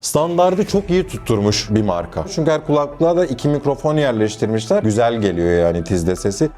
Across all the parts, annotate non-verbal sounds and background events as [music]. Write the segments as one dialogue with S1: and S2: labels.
S1: Standardı çok iyi tutturmuş bir marka. Çünkü her kulaklığa da iki mikrofon yerleştirmişler. Güzel geliyor yani tizde sesi.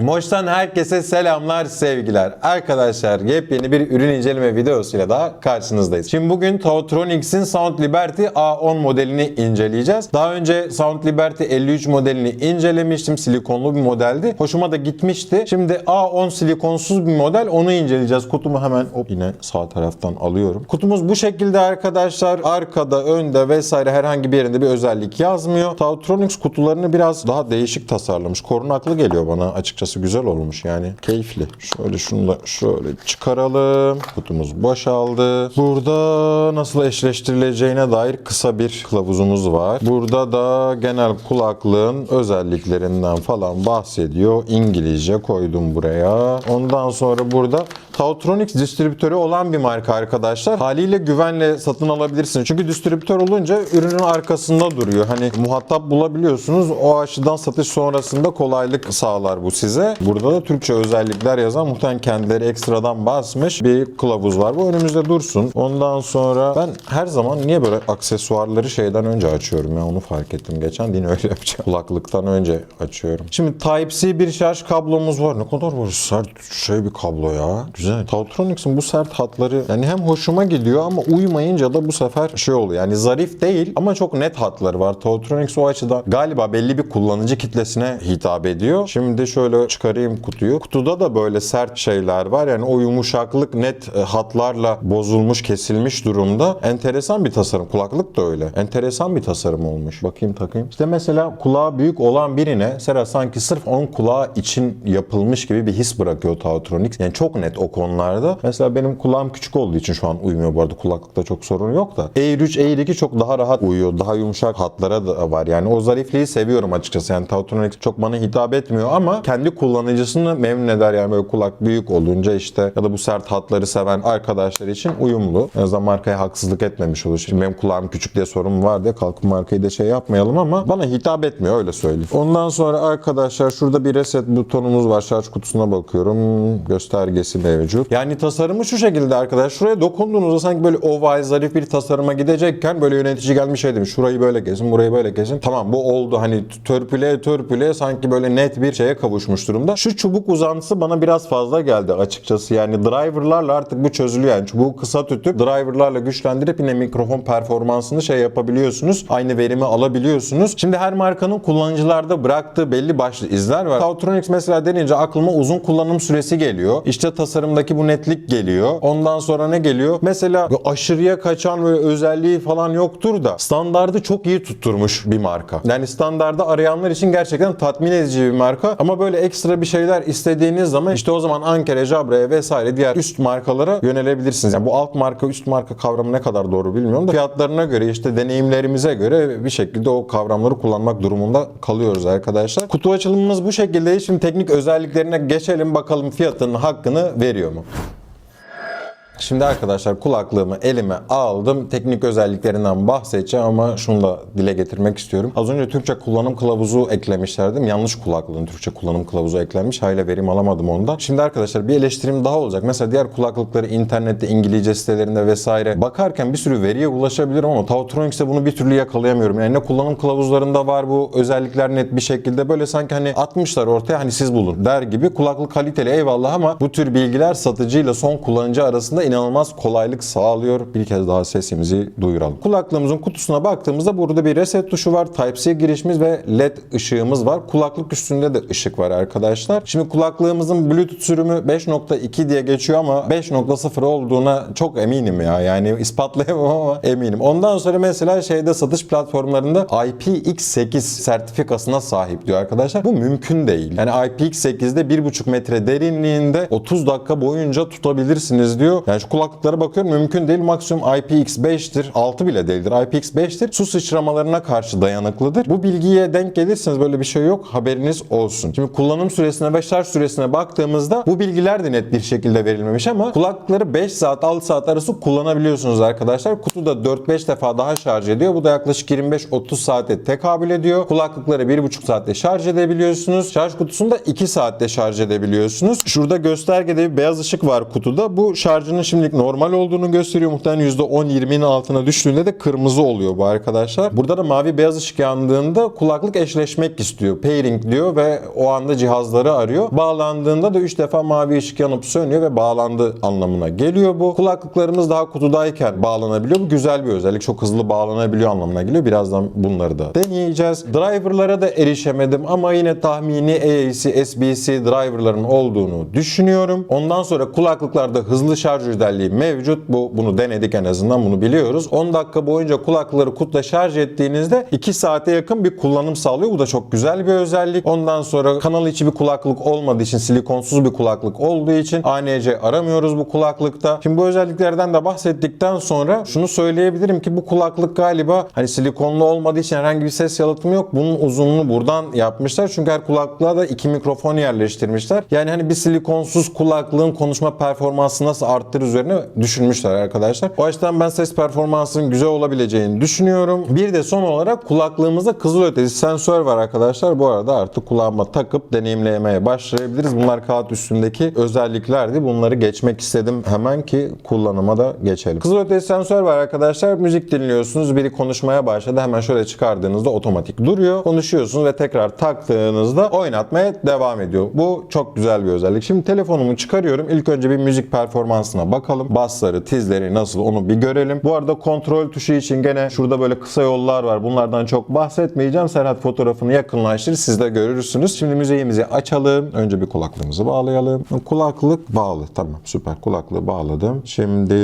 S1: Moş'tan herkese selamlar, sevgiler. Arkadaşlar yepyeni bir ürün inceleme videosuyla daha karşınızdayız. Şimdi bugün Tautronics'in Sound Liberty A10 modelini inceleyeceğiz. Daha önce Sound Liberty 53 modelini incelemiştim. Silikonlu bir modeldi. Hoşuma da gitmişti. Şimdi A10 silikonsuz bir model. Onu inceleyeceğiz. Kutumu hemen hop yine sağ taraftan alıyorum. Kutumuz bu şekilde arkadaşlar. Arkada, önde vesaire herhangi bir yerinde bir özellik yazmıyor. Tautronics kutularını biraz daha değişik tasarlamış. Korunaklı geliyor bana açıkçası güzel olmuş yani. Keyifli. Şöyle şunu şöyle çıkaralım. Kutumuz boşaldı. Burada nasıl eşleştirileceğine dair kısa bir kılavuzumuz var. Burada da genel kulaklığın özelliklerinden falan bahsediyor. İngilizce koydum buraya. Ondan sonra burada Tautronics distribütörü olan bir marka arkadaşlar. Haliyle güvenle satın alabilirsiniz. Çünkü distribütör olunca ürünün arkasında duruyor. Hani muhatap bulabiliyorsunuz. O açıdan satış sonrasında kolaylık sağlar bu size. Burada da Türkçe özellikler yazan muhtemelen kendileri ekstradan basmış bir kılavuz var. Bu önümüzde dursun. Ondan sonra ben her zaman niye böyle aksesuarları şeyden önce açıyorum ya onu fark ettim. Geçen din [laughs] öyle yapacağım. Kulaklıktan önce açıyorum. Şimdi Type-C bir şarj kablomuz var. Ne kadar böyle sert şey bir kablo ya. Güzel. Tautronics'in bu sert hatları yani hem hoşuma gidiyor ama uymayınca da bu sefer şey oluyor. Yani zarif değil ama çok net hatları var. Tautronics o açıdan galiba belli bir kullanıcı kitlesine hitap ediyor. Şimdi şöyle çıkarayım kutuyu. Kutuda da böyle sert şeyler var. Yani o yumuşaklık net e, hatlarla bozulmuş, kesilmiş durumda. Enteresan bir tasarım. Kulaklık da öyle. Enteresan bir tasarım olmuş. Bakayım takayım. İşte mesela kulağı büyük olan birine Sera sanki sırf onun kulağı için yapılmış gibi bir his bırakıyor Tautronics. Yani çok net o konularda. Mesela benim kulağım küçük olduğu için şu an uymuyor bu arada. Kulaklıkta çok sorun yok da. Air 3, Air 2 çok daha rahat uyuyor. Daha yumuşak hatlara da var. Yani o zarifliği seviyorum açıkçası. Yani Tautronics çok bana hitap etmiyor ama kendi kullanıcısını memnun eder. Yani böyle kulak büyük olunca işte ya da bu sert hatları seven arkadaşlar için uyumlu. En azından markaya haksızlık etmemiş olur. Şimdi benim kulağım küçük diye sorun var diye kalkıp markayı da şey yapmayalım ama bana hitap etmiyor öyle söyleyeyim. Ondan sonra arkadaşlar şurada bir reset butonumuz var. Şarj kutusuna bakıyorum. Göstergesi mevcut. Yani tasarımı şu şekilde arkadaşlar. Şuraya dokunduğunuzda sanki böyle oval zarif bir tasarıma gidecekken böyle yönetici gelmiş şey demiş. Şurayı böyle kesin, burayı böyle kesin. Tamam bu oldu. Hani törpüle törpüle sanki böyle net bir şeye kavuşmuş durumda. Şu çubuk uzantısı bana biraz fazla geldi açıkçası. Yani driverlarla artık bu çözülüyor. Yani çubuğu kısa tutup driverlarla güçlendirip yine mikrofon performansını şey yapabiliyorsunuz. Aynı verimi alabiliyorsunuz. Şimdi her markanın kullanıcılarda bıraktığı belli başlı izler var. Tautronics mesela denince aklıma uzun kullanım süresi geliyor. İşte tasarımdaki bu netlik geliyor. Ondan sonra ne geliyor? Mesela aşırıya kaçan böyle özelliği falan yoktur da standardı çok iyi tutturmuş bir marka. Yani standardı arayanlar için gerçekten tatmin edici bir marka. Ama böyle ekstra bir şeyler istediğiniz zaman işte o zaman Ankara, Jabra vesaire diğer üst markalara yönelebilirsiniz. Yani bu alt marka, üst marka kavramı ne kadar doğru bilmiyorum da fiyatlarına göre işte deneyimlerimize göre bir şekilde o kavramları kullanmak durumunda kalıyoruz arkadaşlar. Kutu açılımımız bu şekilde. Şimdi teknik özelliklerine geçelim bakalım fiyatının hakkını veriyor mu? Şimdi arkadaşlar kulaklığımı elime aldım. Teknik özelliklerinden bahsedeceğim ama şunu da dile getirmek istiyorum. Az önce Türkçe kullanım kılavuzu eklemişlerdim. Yanlış kulaklığın Türkçe kullanım kılavuzu eklenmiş. Hala verim alamadım ondan. Şimdi arkadaşlar bir eleştirim daha olacak. Mesela diğer kulaklıkları internette İngilizce sitelerinde vesaire bakarken bir sürü veriye ulaşabilirim ama Tautronics'te bunu bir türlü yakalayamıyorum. Yani ne kullanım kılavuzlarında var bu özellikler net bir şekilde böyle sanki hani atmışlar ortaya hani siz bulun der gibi kulaklık kaliteli eyvallah ama bu tür bilgiler satıcıyla son kullanıcı arasında inanılmaz kolaylık sağlıyor. Bir kez daha sesimizi duyuralım. Kulaklığımızın kutusuna baktığımızda burada bir reset tuşu var. Type-C girişimiz ve LED ışığımız var. Kulaklık üstünde de ışık var arkadaşlar. Şimdi kulaklığımızın Bluetooth sürümü 5.2 diye geçiyor ama 5.0 olduğuna çok eminim ya. Yani [laughs] ispatlayamam ama eminim. Ondan sonra mesela şeyde satış platformlarında IPX8 sertifikasına sahip diyor arkadaşlar. Bu mümkün değil. Yani IPX8'de 1.5 metre derinliğinde 30 dakika boyunca tutabilirsiniz diyor. Yani Yani şu kulaklıklara bakıyorum mümkün değil. Maksimum IPX5'tir. 6 bile değildir. IPX5'tir. Su sıçramalarına karşı dayanıklıdır. Bu bilgiye denk gelirseniz böyle bir şey yok. Haberiniz olsun. Şimdi kullanım süresine ve şarj süresine baktığımızda bu bilgiler de net bir şekilde verilmemiş ama kulaklıkları 5 saat 6 saat arası kullanabiliyorsunuz arkadaşlar. Kutuda 4-5 defa daha şarj ediyor. Bu da yaklaşık 25-30 saate tekabül ediyor. Kulaklıkları 1,5 saatte şarj edebiliyorsunuz. Şarj kutusunu da 2 saatte şarj edebiliyorsunuz. Şurada göstergede bir beyaz ışık var kutuda. Bu şarjının şimdilik normal olduğunu gösteriyor. Muhtemelen %10-20'nin altına düştüğünde de kırmızı oluyor bu arkadaşlar. Burada da mavi beyaz ışık yandığında kulaklık eşleşmek istiyor. Pairing diyor ve o anda cihazları arıyor. Bağlandığında da 3 defa mavi ışık yanıp sönüyor ve bağlandı anlamına geliyor bu. Kulaklıklarımız daha kutudayken bağlanabiliyor. Bu güzel bir özellik. Çok hızlı bağlanabiliyor anlamına geliyor. Birazdan bunları da deneyeceğiz. Driver'lara da erişemedim ama yine tahmini AAC, SBC driver'ların olduğunu düşünüyorum. Ondan sonra kulaklıklarda hızlı şarj özelliği mevcut. Bu bunu denedik en azından bunu biliyoruz. 10 dakika boyunca kulaklıkları kutla şarj ettiğinizde 2 saate yakın bir kullanım sağlıyor. Bu da çok güzel bir özellik. Ondan sonra kanal içi bir kulaklık olmadığı için silikonsuz bir kulaklık olduğu için ANC aramıyoruz bu kulaklıkta. Şimdi bu özelliklerden de bahsettikten sonra şunu söyleyebilirim ki bu kulaklık galiba hani silikonlu olmadığı için herhangi bir ses yalıtımı yok. Bunun uzunluğunu buradan yapmışlar. Çünkü her kulaklığa da iki mikrofon yerleştirmişler. Yani hani bir silikonsuz kulaklığın konuşma performansı nasıl arttırır üzerine düşünmüşler arkadaşlar. O açıdan ben ses performansının güzel olabileceğini düşünüyorum. Bir de son olarak kulaklığımızda kızılötesi sensör var arkadaşlar. Bu arada artık kulağıma takıp deneyimlemeye başlayabiliriz. Bunlar kağıt üstündeki özelliklerdi. Bunları geçmek istedim hemen ki kullanıma da geçelim. Kızılötesi sensör var arkadaşlar. Müzik dinliyorsunuz. Biri konuşmaya başladı. Hemen şöyle çıkardığınızda otomatik duruyor. Konuşuyorsunuz ve tekrar taktığınızda oynatmaya devam ediyor. Bu çok güzel bir özellik. Şimdi telefonumu çıkarıyorum. İlk önce bir müzik performansına bakalım. Bassları, tizleri nasıl onu bir görelim. Bu arada kontrol tuşu için gene şurada böyle kısa yollar var. Bunlardan çok bahsetmeyeceğim. Serhat fotoğrafını yakınlaştırır. Siz de görürsünüz. Şimdi müziğimizi açalım. Önce bir kulaklığımızı bağlayalım. Kulaklık bağlı. Tamam süper. Kulaklığı bağladım. Şimdi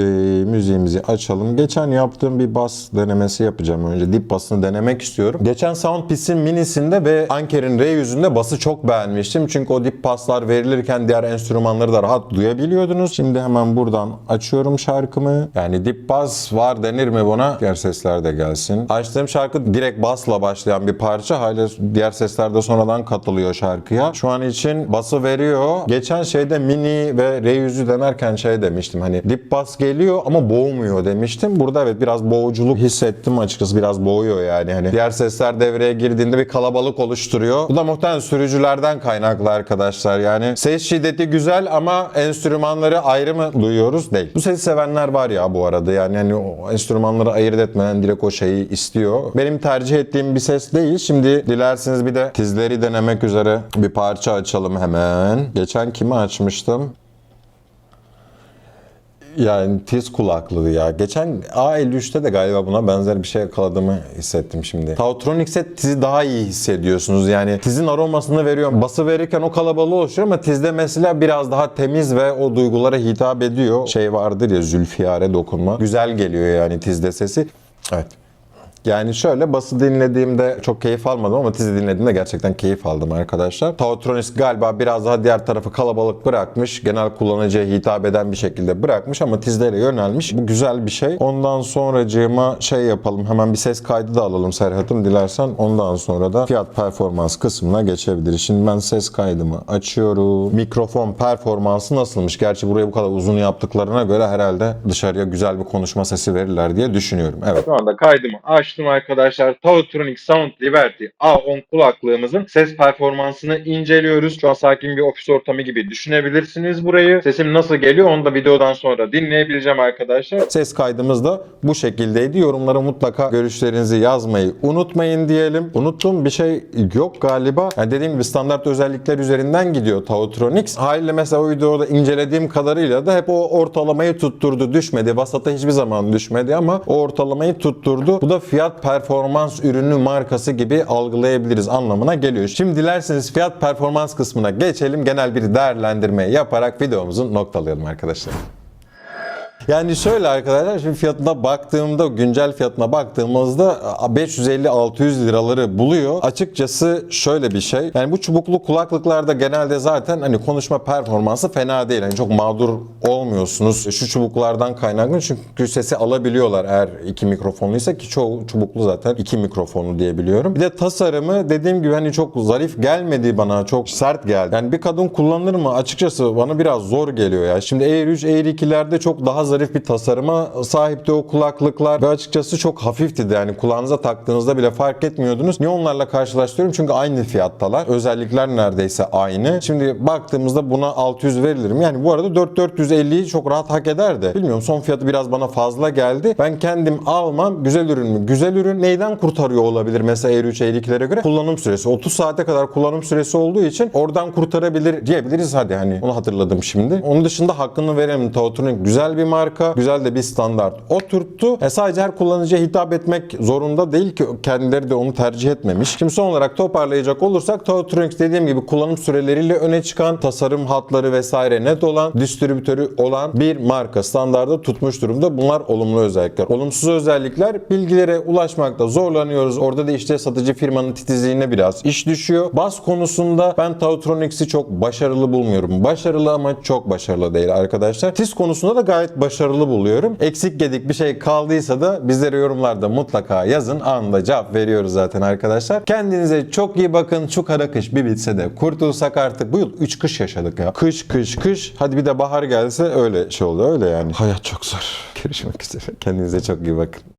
S1: müziğimizi açalım. Geçen yaptığım bir bas denemesi yapacağım. Önce dip basını denemek istiyorum. Geçen Soundpiece'in minisinde ve Anker'in R100'ünde bası çok beğenmiştim. Çünkü o dip paslar verilirken diğer enstrümanları da rahat duyabiliyordunuz. Şimdi hemen buradan açıyorum şarkımı. Yani dip bas var denir mi buna? Diğer sesler de gelsin. Açtığım şarkı direkt basla başlayan bir parça. Hala diğer sesler de sonradan katılıyor şarkıya. Şu an için bası veriyor. Geçen şeyde mini ve R100'ü denerken şey demiştim. Hani dip bas geliyor ama boğmuyor demiştim. Burada evet biraz boğuculuk hissettim açıkçası. Biraz boğuyor yani. Hani diğer sesler devreye girdiğinde bir kalabalık oluşturuyor. Bu da muhtemelen sürücülerden kaynaklı arkadaşlar. Yani ses şiddeti güzel ama enstrümanları ayrı mı duyuyoruz? Değil. Bu sesi sevenler var ya bu arada. Yani hani o enstrümanları ayırt etmeden direkt o şeyi istiyor. Benim tercih ettiğim bir ses değil. Şimdi dilerseniz bir de tizleri denemek üzere bir parça açalım hemen. Geçen kimi açmıştım? Yani tiz kulaklığı ya. Geçen A53'te de galiba buna benzer bir şey yakaladığımı hissettim şimdi. Tautronics'e tizi daha iyi hissediyorsunuz. Yani tizin aromasını veriyor. Bası verirken o kalabalığı oluşuyor ama tizde mesela biraz daha temiz ve o duygulara hitap ediyor. Şey vardır ya zülfiyare dokunma. Güzel geliyor yani tizde sesi. Evet. Yani şöyle bası dinlediğimde çok keyif almadım ama tizi dinlediğimde gerçekten keyif aldım arkadaşlar. Tautronics galiba biraz daha diğer tarafı kalabalık bırakmış. Genel kullanıcıya hitap eden bir şekilde bırakmış ama tizlere yönelmiş. Bu güzel bir şey. Ondan sonracığıma şey yapalım. Hemen bir ses kaydı da alalım Serhat'ım dilersen. Ondan sonra da fiyat performans kısmına geçebiliriz. Şimdi ben ses kaydımı açıyorum. Mikrofon performansı nasılmış? Gerçi burayı bu kadar uzun yaptıklarına göre herhalde dışarıya güzel bir konuşma sesi verirler diye düşünüyorum. Evet. Şu anda kaydımı açtım arkadaşlar. Tautronic Sound Liberty A10 kulaklığımızın ses performansını inceliyoruz. Şu an sakin bir ofis ortamı gibi düşünebilirsiniz burayı. Sesim nasıl geliyor onu da videodan sonra dinleyebileceğim arkadaşlar. Ses kaydımız da bu şekildeydi. Yorumlara mutlaka görüşlerinizi yazmayı unutmayın diyelim. Unuttuğum bir şey yok galiba. Yani dediğim gibi standart özellikler üzerinden gidiyor Tautronics. Haliyle mesela o videoda incelediğim kadarıyla da hep o ortalamayı tutturdu. Düşmedi. Vasata hiçbir zaman düşmedi ama o ortalamayı tutturdu. Bu da fiyat performans ürünü markası gibi algılayabiliriz anlamına geliyor. Şimdi dilerseniz fiyat performans kısmına geçelim. Genel bir değerlendirme yaparak videomuzu noktalayalım arkadaşlar. Yani şöyle arkadaşlar şimdi fiyatına baktığımda güncel fiyatına baktığımızda 550-600 liraları buluyor. Açıkçası şöyle bir şey. Yani bu çubuklu kulaklıklarda genelde zaten hani konuşma performansı fena değil. Yani çok mağdur olmuyorsunuz. Şu çubuklardan kaynaklı çünkü sesi alabiliyorlar eğer iki mikrofonluysa ki çoğu çubuklu zaten iki mikrofonu diye biliyorum. Bir de tasarımı dediğim gibi hani çok zarif gelmedi bana. Çok sert geldi. Yani bir kadın kullanır mı? Açıkçası bana biraz zor geliyor ya. Şimdi Air 3, Air 2'lerde çok daha zarif bir tasarıma sahipti o kulaklıklar ve açıkçası çok hafifti de yani kulağınıza taktığınızda bile fark etmiyordunuz. Niye onlarla karşılaştırıyorum? Çünkü aynı fiyattalar. Özellikler neredeyse aynı. Şimdi baktığımızda buna 600 verilir? Yani bu arada 4450'yi çok rahat hak eder de. Bilmiyorum son fiyatı biraz bana fazla geldi. Ben kendim almam. Güzel ürün mü? Güzel ürün neyden kurtarıyor olabilir? Mesela Air 3, Air 2'lere göre kullanım süresi. 30 saate kadar kullanım süresi olduğu için oradan kurtarabilir diyebiliriz hadi hani. Onu hatırladım şimdi. Onun dışında hakkını veremem. Tautronic güzel bir marka. Güzel de bir standart oturttu. E sadece her kullanıcıya hitap etmek zorunda değil ki kendileri de onu tercih etmemiş. Şimdi son olarak toparlayacak olursak Tautronic dediğim gibi kullanım süreleriyle öne çıkan tasarım hatları vesaire net olan distribütörü olan bir marka standarda tutmuş durumda. Bunlar olumlu özellikler. Olumsuz özellikler bilgilere ulaşmakta zorlanıyoruz. Orada da işte satıcı firmanın titizliğine biraz iş düşüyor. Bas konusunda ben Tautronics'i çok başarılı bulmuyorum. Başarılı ama çok başarılı değil arkadaşlar. Tiz konusunda da gayet başarılı buluyorum. Eksik gedik bir şey kaldıysa da bizlere yorumlarda mutlaka yazın. Anında cevap veriyoruz zaten arkadaşlar. Kendinize çok iyi bakın. Şu kara kış bir bitse de kurtulsak artık. Bu yıl 3 kış yaşadık ya. Kış kış kış. Hadi bir de bahar gelse öyle şey oluyor. Öyle yani. Hayat çok zor. Görüşmek üzere. Kendinize çok iyi bakın.